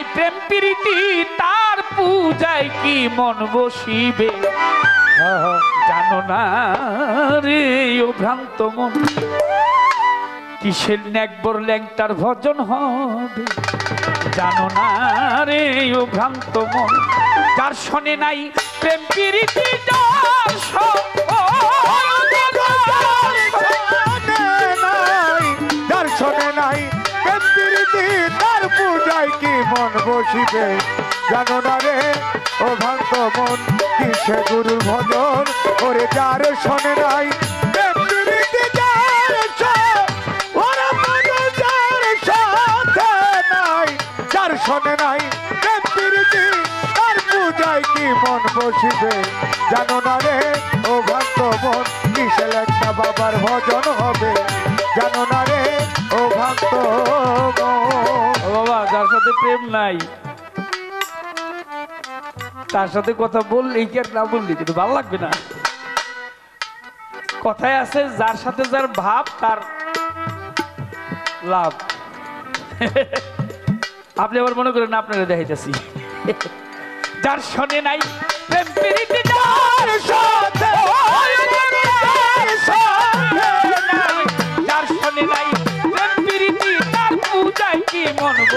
নাই প্রেম প্রীতি তার পূজায় কি মন বসিবে। জানো না রে ও ভ্রান্ত মন, কিসের ন্যাকবর ল্যাংটার ভজন হবে জানো না রে ও ভ্রান্ত মন যার শোনে নাই প্রেম প্রীতি যার মন বসিবে। জানো না রে, ও ভান্ত মন, কিসে গুরুর ভজন? ওরে যার শোনে নাই নাই। মন জানো না রে, ও ভান্ত মন কিসের একটা বাবার ভজন হবে? জানো না রে, ও বাবা যার সাথে প্রেম নাই, তার সাথে কথা বললেই কি আর না বললি? কিন্তু ভালো লাগবে না। কথায় আছে, যার সাথে যার ভাব, তার লাভ। আপনি আবার মনে করেন, আপনারা দেখাইতেছি। যার শোনে নাই প্রেম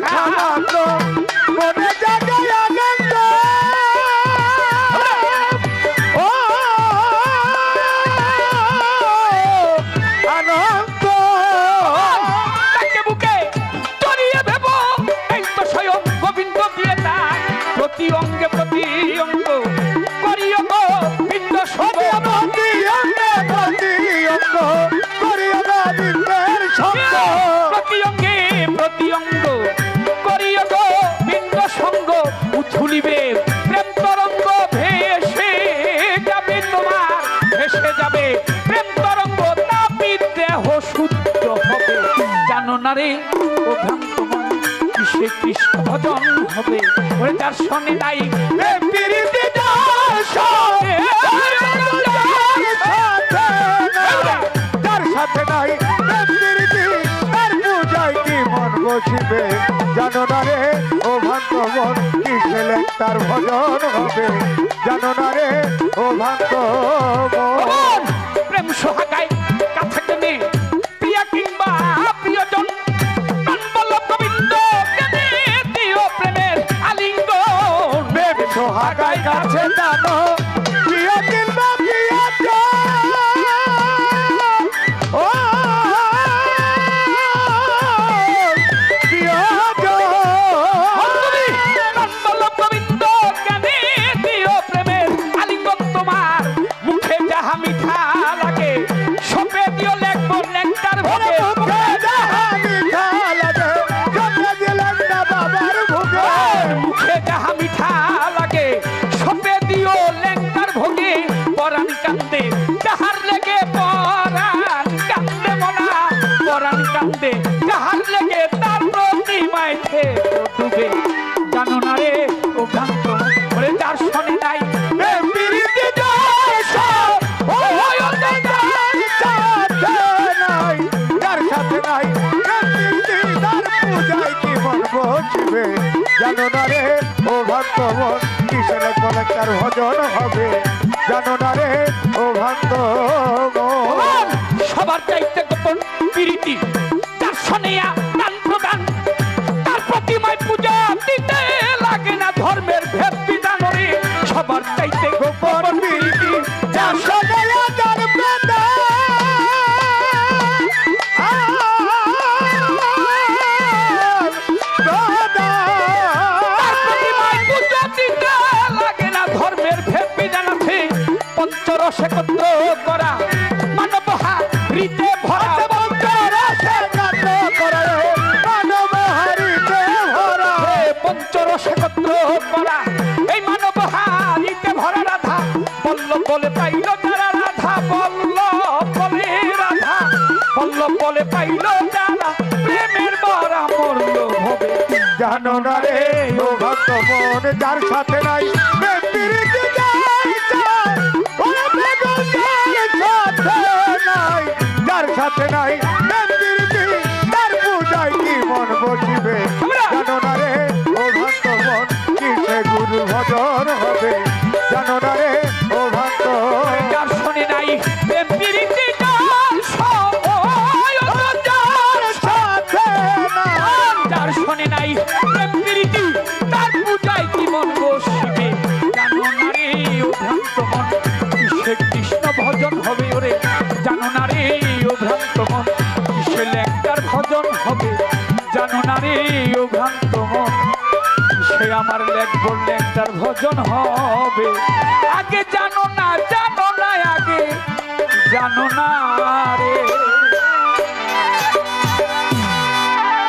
বদন দেখা মাত্র মনে জাগায় জানো না রে ও ভ্রান্ত মন কিসে কৃষ্ণ ভজন হবে? ওরে যার শোনে নাই। প্রীতি যার সাথে নাই। প্রীতি তার পূজায় কি মন বসিবে? জানো না রে ও ভান্ত মন কি ছেলে তার ভজন হবে? জানো না রে ও মন প্রেম সোহাগায় কাছে ডুবে। জানো না রে, ও ভ্রান্ত ওরে যার শোনে নাই। জানো না রে, ও ভক্ত মন কিসের কলেক্টার ভজন হবে? জানো না রে, ও ভক্ত পঞ্চরস একত্র করা। মানব হারিতে ভরা রসে কাণ্ড করে মানব হারিতে ভরা। পঞ্চরস একত্র করা। এই মানব হারিতে ভরা রাধা। বল্ল বলে পাইল যারা রাধা বল্ল বলে রাধা। বল্ল বলে পাইল যারা প্রেমের বরা মরল হবে জানো না রে ভক্ত মন যার সাথে নাই প্রেম যার নাই। প্রীতি তার পূজায় কি মন বসিবে? জানো না রে ও ভক্ত মন কিসে গুরু ভজন হবে? জানো না রে ও ভক্ত যার নাই। শোনে নাই। প্রীতি তার পূজায় কি জানো না রে ও ভ্রান্ত মন কিসে সে লেট পড়লে একটার ভোজন হবে। আগে জানো না জানো না আগে জানো না